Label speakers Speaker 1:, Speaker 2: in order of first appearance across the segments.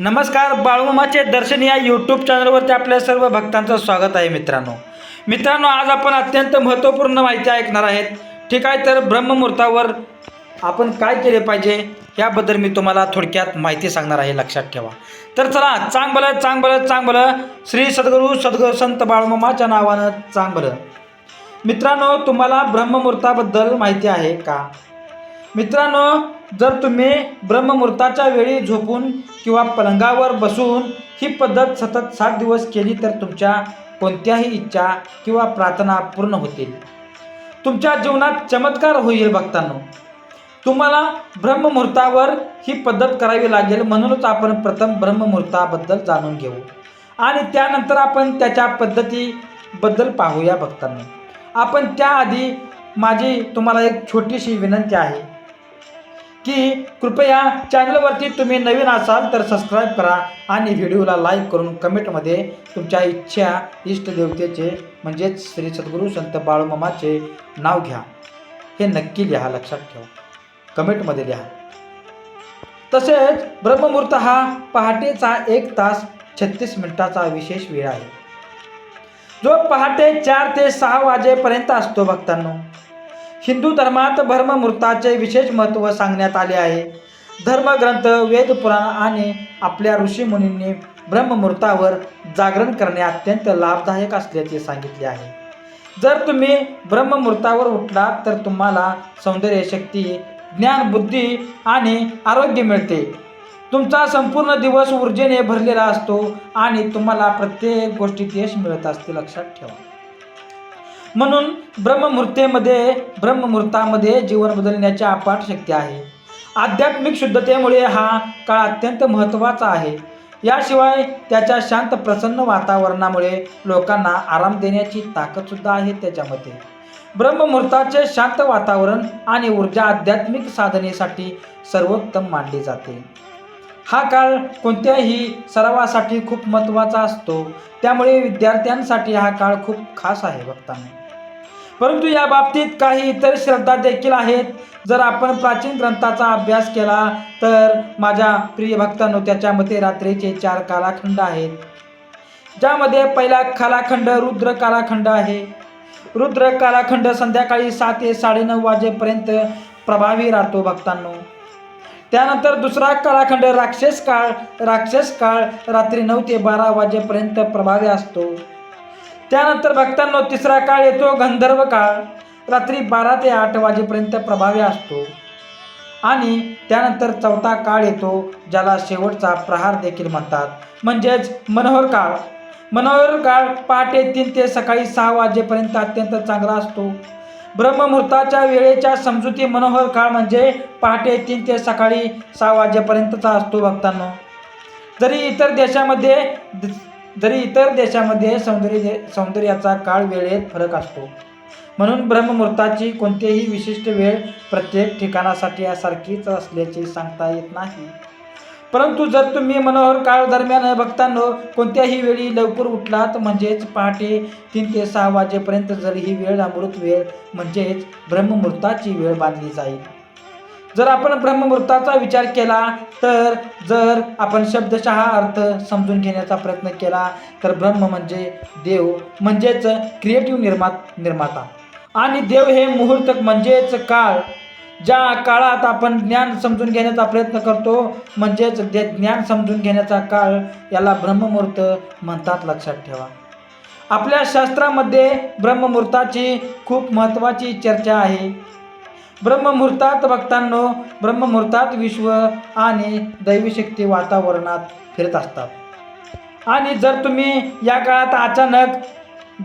Speaker 1: नमस्कार बाळूमाचे दर्शन या यूट्यूब चॅनलवरती आपल्या सर्व भक्तांचं स्वागत आहे मित्रांनो. मित्रांनो आज आपण अत्यंत महत्त्वपूर्ण माहिती ऐकणार आहेत. ठीक आहे तर ब्रह्ममुहूर्तावर आपण काय केले पाहिजे याबद्दल मी तुम्हाला थोडक्यात माहिती सांगणार आहे लक्षात ठेवा. तर चला चांगलं चांगलं चांगलं. श्री सद्गुरू सद्गुरू संत बाळूमाच्या नावानं चांगलं. मित्रांनो तुम्हाला ब्रह्ममुहूर्ताबद्दल माहिती आहे का? मित्रांनो जर तुम्ही ब्रह्ममुहूर्ताच्या वेळी झोपून किंवा पलंगावर बसून ही पद्धत सतत सात दिवस केली तर तुमच्या कोणत्याही इच्छा किंवा प्रार्थना पूर्ण होतील. तुमच्या जीवनात चमत्कार होईल भक्तांनो. तुम्हाला ब्रह्ममुहूर्तावर ही पद्धत करावी लागेल म्हणूनच आपण प्रथम ब्रह्ममुहूर्ताबद्दल जाणून घेऊ. आणि त्यानंतर आपण त्याच्या पद्धतीबद्दल पाहूया भक्तांना. आपण त्याआधी माझी तुम्हाला एक छोटीशी विनंती आहे. की कृपया चॅनलवरती तुम्ही नवीन असाल तर सबस्क्राईब करा आणि व्हिडिओला लाईक करून कमेंटमध्ये तुमच्या इच्छा इष्टदेवतेचे म्हणजेच श्री सद्गुरू संत बाळूमामाचे नाव घ्या. हे नक्की लिहा लक्षात ठेवा. कमेंटमध्ये लिहा. तसेच ब्रह्ममुहूर्त हा पहाटेचा एक तास छत्तीस मिनिटाचा विशेष वेळ आहे. जो पहाटे चार ते सहा वाजेपर्यंत असतो भक्तांनो. हिंदू धर्मात ब्रह्ममुहूर्ताचे विशेष महत्त्व सांगण्यात आले आहे. धर्मग्रंथ वेद पुराण आणि आपल्या ऋषीमुनींनी ब्रह्ममुहूर्तावर जागरण करणे अत्यंत लाभदायक असल्याचे सांगितले आहे. जर तुम्ही ब्रह्ममुहूर्तावर उठलात तर तुम्हाला सौंदर्य शक्ती ज्ञान बुद्धी आणि आरोग्य मिळते. तुमचा संपूर्ण दिवस ऊर्जेने भरलेला असतो आणि तुम्हाला प्रत्येक गोष्टीत यश मिळत असते लक्षात ठेवा. म्हणून ब्रह्ममुहूर्तेमध्ये ब्रह्ममुहूर्तामध्ये जीवन बदलण्याची अपाट शक्ती आहे. आध्यात्मिक शुद्धतेमुळे हा काळ अत्यंत महत्त्वाचा आहे. याशिवाय त्याच्या शांत प्रसन्न वातावरणामुळे लोकांना आराम देण्याची ताकदसुद्धा आहे त्याच्यामध्ये. ब्रह्ममुहूर्ताचे शांत वातावरण आणि ऊर्जा आध्यात्मिक साधनेसाठी सर्वोत्तम मानले जाते. हा काळ कोणत्याही सरावासाठी खूप महत्त्वाचा असतो. त्यामुळे विद्यार्थ्यांसाठी हा काळ खूप खास आहे बघताना. परंतु या बाबतीत काही इतर श्रद्धा देखील आहेत. जर आपण प्राचीन ग्रंथाचा अभ्यास केला तर माझ्या प्रिय भक्तांनो त्याच्या मते रात्रीचे चार कालाखंड आहेत. ज्यामध्ये पहिला कालाखंड रुद्र कालाखंड आहे. रुद्र कालाखंड संध्याकाळी सात ते साडेनऊ वाजेपर्यंत प्रभावी राहतो भक्तांनो. त्यानंतर दुसरा कालाखंड राक्षस काळ राक्षस काळ रात्री नऊ ते बारा वाजेपर्यंत प्रभावी असतो. त्यानंतर भक्तांनो तिसरा काळ येतो गंधर्व काळ. रात्री बारा ते आठ वाजेपर्यंत प्रभावी असतो. आणि त्यानंतर चौथा काळ येतो ज्याला शेवटचा प्रहार देखील म्हणतात. म्हणजेच मनोहर काळ. मनोहर काळ पहाटे तीन ते सकाळी सहा वाजेपर्यंत अत्यंत चांगला असतो. ब्रह्ममुहूर्ताच्या वेळेच्या समजुती मनोहर काळ म्हणजे पहाटे तीन ते सकाळी सहा वाजेपर्यंतचा असतो भक्तांनो. जरी इतर देशामध्ये जरी इतर देशामध्ये सौंदर्य सौंदर्याचा काळ वेळेत फरक असतो. म्हणून ब्रह्ममुहूर्ताची कोणतीही विशिष्ट वेळ प्रत्येक ठिकाणासाठी यासारखीच असल्याचे सांगता येत नाही. परंतु जर तुम्ही मनोहर काळ दरम्यान भक्तांनो कोणत्याही वेळी लवकर उठलात म्हणजेच पहाटे तीन ते सहा वाजेपर्यंत जर ही वेळ अमृत वेळ म्हणजेच ब्रह्ममुहूर्ताची वेळ बांधली जाईल. जर आपण ब्रह्मवृत्ताचा विचार केला तर जर आपण शब्दशः अर्थ समजून घेण्याचा प्रयत्न केला तर ब्रह्म म्हणजे देव म्हणजेच क्रिएटिव्ह निर्मात निर्माता. आणि देव हे मुहूर्त म्हणजेच काळ. ज्या काळात आपण ज्ञान समजून घेण्याचा प्रयत्न करतो म्हणजेच ते ज्ञान समजून घेण्याचा काळ याला ब्रह्ममुहूर्त म्हणतात लक्षात ठेवा. आपल्या शास्त्रामध्ये ब्रह्ममुहूर्ताची खूप महत्त्वाची चर्चा आहे. ब्रह्ममुहूर्तात भक्तांनो ब्रह्ममुहूर्तात विश्व आणि दैवीशक्ती वातावरणात फिरत असतात. आणि जर तुम्ही या काळात अचानक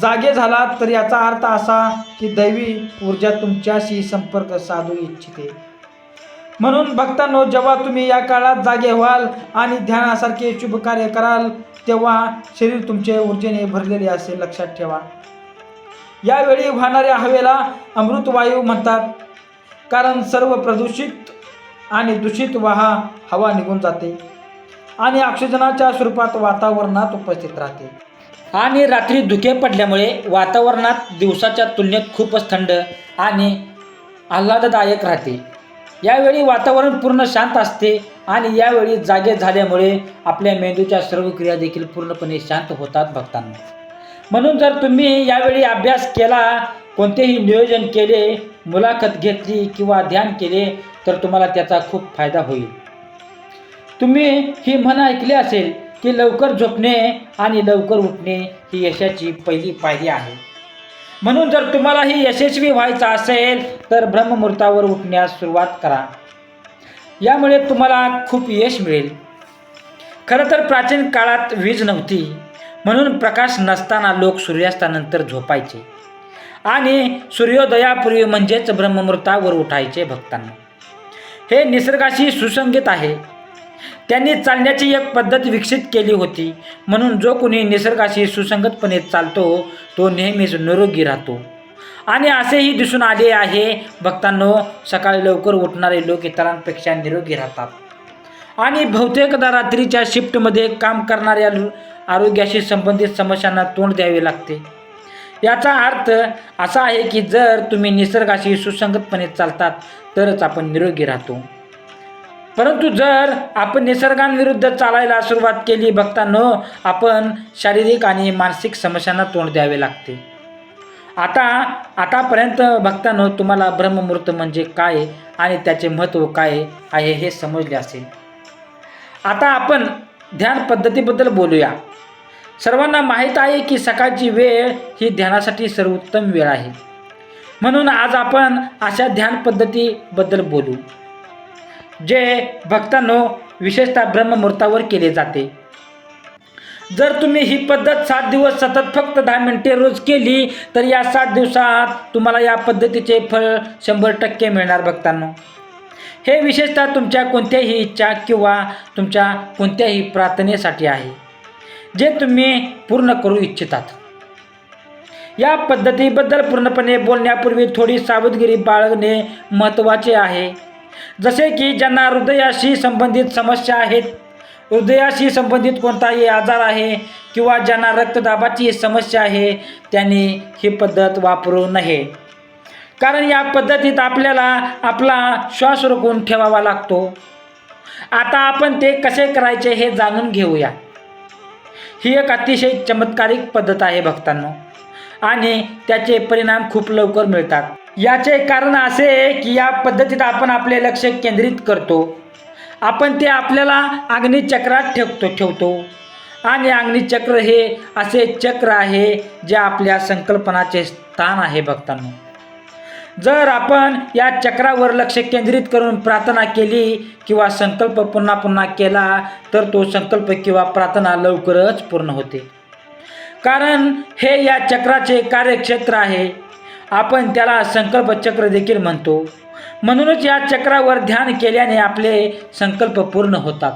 Speaker 1: जागे झालात तर याचा अर्थ असा की दैवी ऊर्जा तुमच्याशी संपर्क साधू इच्छिते. म्हणून भक्तांनो जेव्हा तुम्ही या काळात जागे व्हाल आणि ध्यानासारखे शुभ कार्य कराल तेव्हा शरीर तुमचे ऊर्जेने भरलेले असेल लक्षात ठेवा. यावेळी वाहणाऱ्या हवेला अमृतवायू म्हणतात. कारण सर्व प्रदूषित आणि दूषित वाहा हवा निघून जाते आणि ऑक्सिजनाच्या स्वरूपात वातावरणात उपस्थित राहते. आणि रात्री धुके पडल्यामुळे वातावरणात दिवसाच्या तुलनेत खूपच थंड आणि आल्हाददायक राहते. यावेळी वातावरण पूर्ण शांत असते आणि यावेळी जागे झाल्यामुळे आपल्या मेंदूच्या सर्व क्रिया देखील पूर्णपणे शांत होतात भक्तांना म्हणून जर तुम्ही यावेळी अभ्यास केला कोणतेही नियोजन केले मुलाखत घेतली किंवा ध्यान केले तर तुम्हाला त्याचा खूप फायदा होईल. तुम्ही ही म्हण ऐकली असेल की लवकर झोपणे आणि लवकर उठणे ही यशाची पहिली पायरी आहे. म्हणून जर तुम्हालाही यशस्वी व्हायचं असेल तर ब्रह्ममुहूर्तावर उठण्यास सुरुवात करा. यामुळे तुम्हाला खूप यश मिळेल. खरं तर प्राचीन काळात वीज नव्हती म्हणून प्रकाश नसताना लोक सूर्यास्तानंतर झोपायचे. आणि सूर्योदयापूर्वी म्हणजेच ब्रह्ममुहूर्तावर उठायचे भक्तांना. हे निसर्गाशी सुसंगत आहे. त्यांनी चालण्याची एक पद्धत विकसित केली होती. म्हणून जो कोणी निसर्गाशी सुसंगतपणे चालतो तो नेहमीच निरोगी राहतो. आणि असेही दिसून आले आहे भक्तांनो सकाळी लवकर उठणारे लोक इतरांपेक्षा निरोगी राहतात. आणि बहुतेकदा रात्रीच्या शिफ्टमध्ये काम करणाऱ्या आरोग्याशी संबंधित समस्यांना तोंड द्यावे लागते. याचा अर्थ असा आहे की जर तुम्ही निसर्गाशी सुसंगतपणे चालतात तरच आपण निरोगी राहतो. परंतु जर आपण निसर्गांविरुद्ध चालायला सुरुवात केली बघतानो आपण शारीरिक आणि मानसिक समस्यांना तोंड द्यावे लागते. आता आतापर्यंत भक्तांनो तुम्हाला ब्रह्ममुहूर्त म्हणजे काय आणि त्याचे महत्त्व काय आहे हे समजले असेल. आता आपण ध्यान पद्धतीबद्दल बोलूया. सर्वांना माहीत आहे की सकाळची वेळ ही ध्यानासाठी सर्वोत्तम वेळ आहे. म्हणून आज आपण अशा ध्यान पद्धतीबद्दल बोलू. जे भक्तांनो विशेषतः ब्रह्ममुहूर्तावर केले जाते. जर तुम्ही ही पद्धत सात दिवस सतत फक्त दहा मिनटे रोज केली तर या सात दिवसात तुम्हाला या पद्धतीचे फळ शंभर टक्के मिळणार भक्तांनो. हे विशेषतः तुमच्या कोणत्याही इच्छा किंवा तुमच्या कोणत्याही प्रार्थनेसाठी आहे. जे तुम्ही पूर्ण करू इच्छितात. या पद्धतीबद्दल पूर्णपणे बोलण्यापूर्वी थोडी सावधगिरी बाळगणे महत्त्वाचे आहे. जसे की ज्यांना हृदयाशी संबंधित समस्या आहेत हृदयाशी संबंधित कोणताही आजार आहे किंवा ज्यांना रक्तदाबाची समस्या आहे त्यांनी ही पद्धत वापरू नये. कारण या पद्धतीत आपल्याला आपला श्वास रोखून ठेवावा लागतो. आता आपण ते कसे करायचे हे जाणून घेऊया. ही एक अतिशय चमत्कारिक पद्धत आहे भक्तांनो. आणि त्याचे परिणाम खूप लवकर मिळतात. याचे कारण असे की या पद्धतीत आपण आपले लक्ष केंद्रित करतो. आपण ते आपल्याला अग्निचक्रात ठेवतो ठेवतो. आणि अग्निचक्र हे असे चक्र आहे जे आपल्या संकल्पनाचे स्थान आहे भक्तांनो. जर आपण या चक्रावर लक्ष केंद्रित करून प्रार्थना केली किंवा संकल्प पुन्हा पुन्हा केला तर तो संकल्प किंवा प्रार्थना लवकरच पूर्ण होते. कारण हे या चक्राचे कार्यक्षेत्र आहे. आपण त्याला संकल्प चक्र देखील म्हणतो. म्हणूनच या चक्रावर ध्यान केल्याने आपले संकल्प पूर्ण होतात.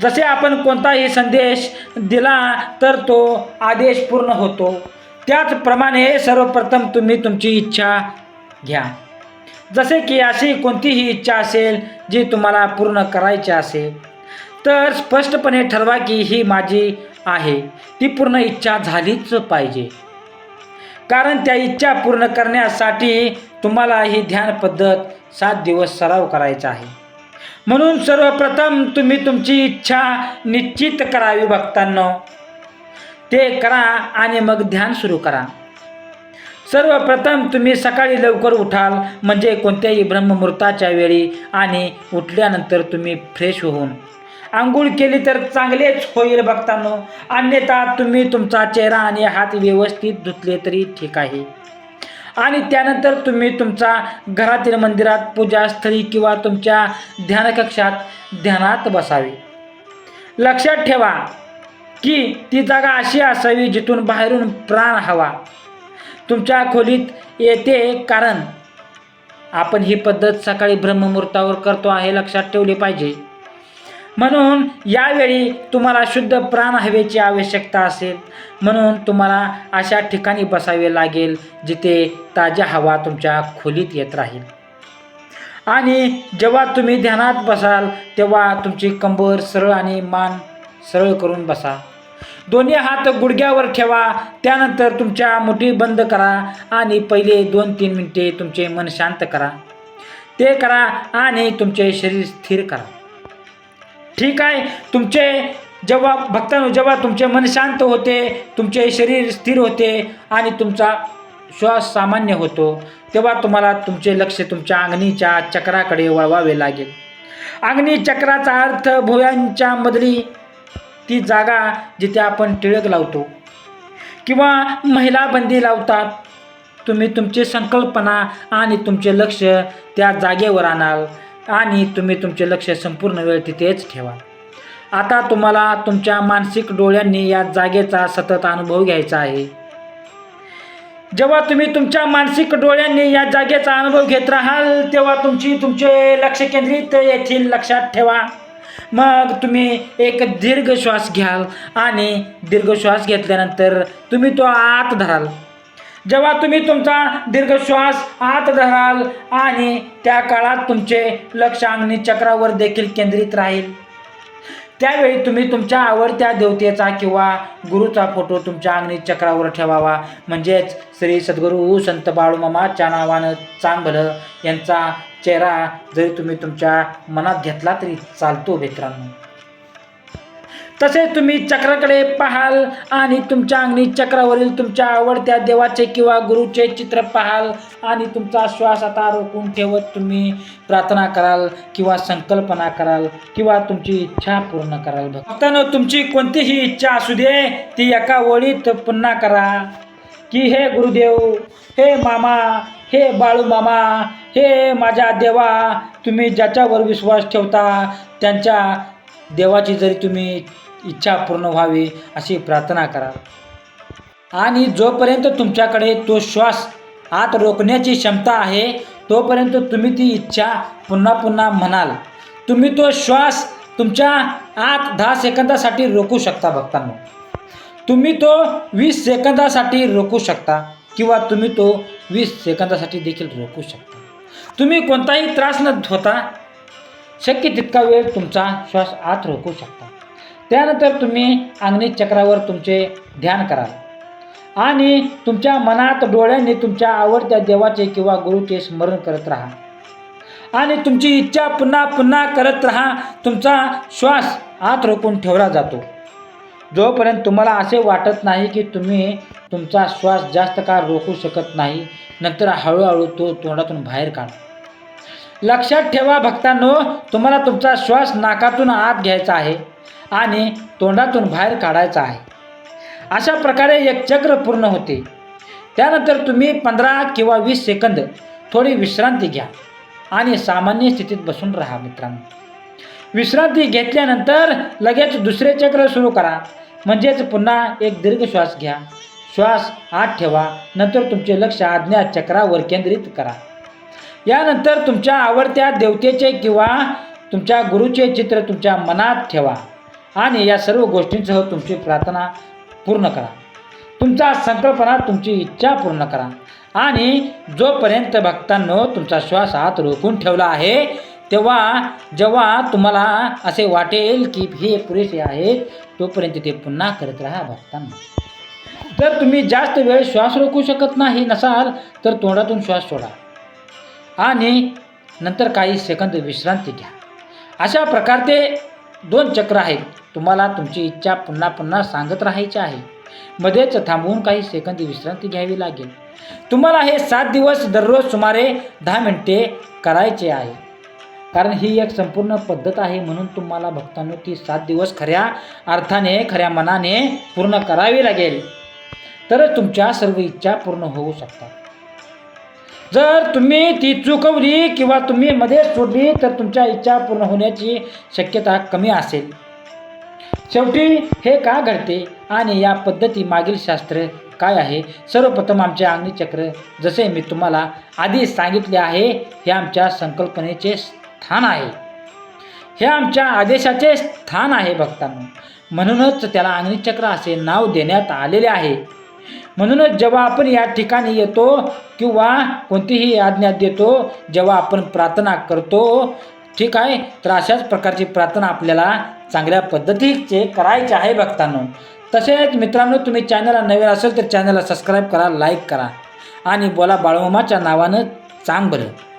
Speaker 1: जसे आपण कोणताही संदेश दिला तर तो आदेश पूर्ण होतो. त्याचप्रमाणे सर्वप्रथम तुम्ही तुमची इच्छा घ्या. जसे की अशी कोणतीही इच्छा असेल जी तुम्हाला पूर्ण करायची असेल तर स्पष्टपणे ठरवा की ही माझी आहे. ती पूर्ण इच्छा झालीच पाहिजे. कारण त्या इच्छा पूर्ण करण्यासाठी तुम्हाला ही ध्यान पद्धत सात दिवस सराव करायचा आहे. म्हणून सर्वप्रथम तुम्ही तुमची इच्छा निश्चित करावी भक्तांना. ते करा आणि मग ध्यान सुरू करा. सर्वप्रथम तुम्ही सकाळी लवकर उठाल म्हणजे कोणत्याही ब्रह्ममुहूर्ताच्या वेळी आणि उठल्यानंतर तुम्ही फ्रेश होऊन. आंघोळ केली तर चांगलेच होईल बघतानो अन्यथा तुम्ही तुमचा चेहरा आणि हात व्यवस्थित धुतले तरी ठीक आहे. आणि त्यानंतर तुम्ही तुमचा घरातील मंदिरात पूजास्थळी किंवा तुमच्या ध्यानकक्षात ध्यानात बसावे. लक्षात ठेवा की ती जागा अशी असावी जिथून बाहेरून प्राण हवा. तुमच्या खोलीत येते कारण. आपण ही पद्धत सकाळी ब्रह्ममुहूर्तावर करतो आहे लक्षात ठेवली पाहिजे. म्हणून यावेळी तुम्हाला शुद्ध प्राण हवेची आवश्यकता असेल. म्हणून तुम्हाला अशा ठिकाणी बसावे लागेल जिथे ताज्या हवा तुमच्या खोलीत येत राहील. आणि जेव्हा तुम्ही ध्यानात बसाल तेव्हा तुमची कंबर सरळ आणि मान सरळ करून बसा. दोन्ही हात गुडघ्यावर ठेवा. त्यानंतर तुमच्या मुठी बंद करा आणि पहिले दोन तीन मिनटे तुमचे मन शांत करा. ते करा आणि तुमचे शरीर स्थिर करा. ठीक आहे. तुमचे जेव्हा भक्तांनो जेव्हा तुमचे मन शांत होते तुमचे शरीर स्थिर होते आणि तुमचा श्वास सामान्य होतो तेव्हा तुम्हाला तुमचे लक्ष तुमच्या अंगणीच्या चक्राकडे वळवावे लागेल. अंगणी चक्राचा अर्थ भुयांच्या मधली ती जागा जिथे आपण टिळक लावतो किंवा महिला बंदी लावतात तुम्ही तुमची संकल्पना आणि तुमचे लक्ष त्या जागेवर आणाल आणि तुम्ही तुमचे लक्ष संपूर्ण वेळ तिथेच ठेवा. आता तुम्हाला तुमच्या मानसिक डोळ्यांनी या जागेचा सतत अनुभव घ्यायचा आहे. जेव्हा तुम्ही तुमच्या मानसिक डोळ्यांनी या जागेचा अनुभव घेत राहाल तेव्हा तुमची तुमचे लक्ष केंद्रित येथील लक्षात ठेवा. मग तुम्ही एक दीर्घ श्वास घ्याल आणि दीर्घ श्वास घेतल्यानंतर तुम्ही तो आत धराल. जेव्हा तुम्ही तुमचा दीर्घ श्वास आत धराल आणि त्या काळात तुमचे लक्ष अंगणी चक्रावर देखील केंद्रित राहील. त्यावेळी तुम्ही तुमच्या आवडत्या देवतेचा किंवा गुरुचा फोटो तुमच्या अंगणी चक्रावर ठेवावा. म्हणजेच श्री सद्गुरू संत बाळूमामाच्या नावानं चांगलं यांचा चेहरा जरी तुम्ही तुमच्या मनात घेतला तरी चालतो मित्रांनो. तसेच तुम्ही चक्राकडे पाहाल आणि तुमच्या अंगणी चक्रावरील तुमच्या आवडत्या देवाचे किंवा गुरुचे चित्र पाहाल आणि तुमचा श्वास आता रोखून ठेवत तुम्ही प्रार्थना कराल किंवा संकल्पना कराल किंवा तुमची इच्छा पूर्ण कराल. भक्तानं तुमची कोणतीही इच्छा असू दे ती एका ओळीत पुन्हा करा. की हे गुरुदेव हे मामा हे बाळू मामा हे माझ्या देवा तुम्ही ज्याच्यावर विश्वास ठेवता त्यांच्या देवाची जरी तुम्ही इच्छा पूर्ण व्हावी अशी प्रार्थना करा. आणि जोपर्यंत तुमच्याकडे तो श्वास आत रोखण्याची क्षमता आहे तोपर्यंत तुम्ही ती इच्छा पुन्हा पुन्हा म्हणाल. तुम्ही तो श्वास तुमच्या आत दहा सेकंदासाठी रोखू शकता भक्तांना. तुम्ही तो वीस सेकंदासाठी रोखू शकता. किंवा तुम्ही तो वीस सेकंदासाठी देखील रोखू शकता. तुम्ही कोणताही त्रास न होता शक्य तितका वेळ तुमचा श्वास आत रोखू शकता. त्यानंतर तुम्ही अंगणी चक्रावर तुमचे ध्यान कराल. आणि तुमच्या मनात डोळ्यांनी तुमच्या आवडत्या देवाचे किंवा गुरुचे स्मरण करत राहा. आणि तुमची इच्छा पुन्हा पुन्हा करत राहा. तुमचा श्वास आत रोखून ठेवला जातो. जोपर्यंत तुम्हाला असे वाटत नाही की तुम्ही तुमचा श्वास जास्त काळ रोखू शकत नाही नंतर हळूहळू तो तोंडातून बाहेर काढा. लक्षात ठेवा भक्तांनो तुम्हाला तुमचा श्वास नाकातून आत घ्यायचा आहे आणि तोंडातून बाहेर काढायचा आहे. अशा प्रकारे एक चक्र पूर्ण होते. त्यानंतर तुम्ही पंधरा किंवा वीस सेकंद थोडी विश्रांती घ्या आणि सामान्य स्थितीत बसून राहा मित्रांनो. विश्रांती घेतल्यानंतर लगेच दुसरे चक्र सुरू करा. म्हणजेच पुन्हा एक दीर्घ श्वास घ्या. श्वास आत ठेवा. नंतर तुमचे लक्ष आज्ञा चक्रावर केंद्रित करा. यानंतर तुमच्या आवडत्या देवतेचे किंवा तुमच्या गुरुचे चित्र तुमच्या मनात ठेवा आणि या सर्व गोष्टींसह तुमची प्रार्थना पूर्ण करा. तुमचा संकल्पना तुमची इच्छा पूर्ण करा आणि जोपर्यंत भक्तांनो तुमचा श्वास हात रोखून ठेवला आहे तेव्हा जेव्हा तुम्हाला असे वाटेल की हे पुरेसे आहेत तोपर्यंत ते पुन्हा करत राहा भक्तांना. जर तुम्ही जास्त वेळ श्वास रोखू शकत नाही नसाल तर तोंडातून श्वास सोडा. आणि नंतर काही सेकंद विश्रांती घ्या. अशा प्रकारचे दोन चक्र आहेत. तुम्हाला तुमची इच्छा पुन्हा पुन्हा सांगत राहायची आहे. मध्येच थांबवून काही सेकंद विश्रांती घ्यावी लागेल. तुम्हाला हे सात दिवस दररोज सुमारे दहा मिनिटे करायचे आहे. कारण ही एक संपूर्ण पद्धत आहे म्हणून तुम्हाला भक्तांनो ती सात दिवस खऱ्या अर्थाने खऱ्या मनाने पूर्ण करावी लागेल. तरच तुमच्या सर्व इच्छा पूर्ण होऊ शकतात. जर तुम्ही ती चुकवली किंवा तुम्ही मध्ये सोडली तर तुमच्या इच्छा पूर्ण होण्याची शक्यता कमी असेल. शेवटी हे का घडते आणि या पद्धती मागील शास्त्र काय आहे? सर्वप्रथम आमचे अंगणी जसे मी तुम्हाला आधी सांगितले आहे हे आमच्या संकल्पनेचे स्थान आहे. हे आमच्या आदेशाचे स्थान आहे भक्तांना. म्हणूनच त्याला अग्निचक्र असे नाव देण्यात आलेले आहे. म्हणूनच जेव्हा आपण या ठिकाणी येतो किंवा कोणतीही आज्ञा देतो जेव्हा आपण प्रार्थना करतो ठीक आहे? तर अशाच प्रकारची प्रार्थना आपल्याला चांगल्या पद्धतीचे करायचे आहे भक्तांनो. तसेच मित्रांनो तुम्ही चॅनलला नवीन असेल तर चॅनलला सबस्क्राईब करा लाईक करा आणि बोला बाळूमामाच्या नावानं चांग बरं.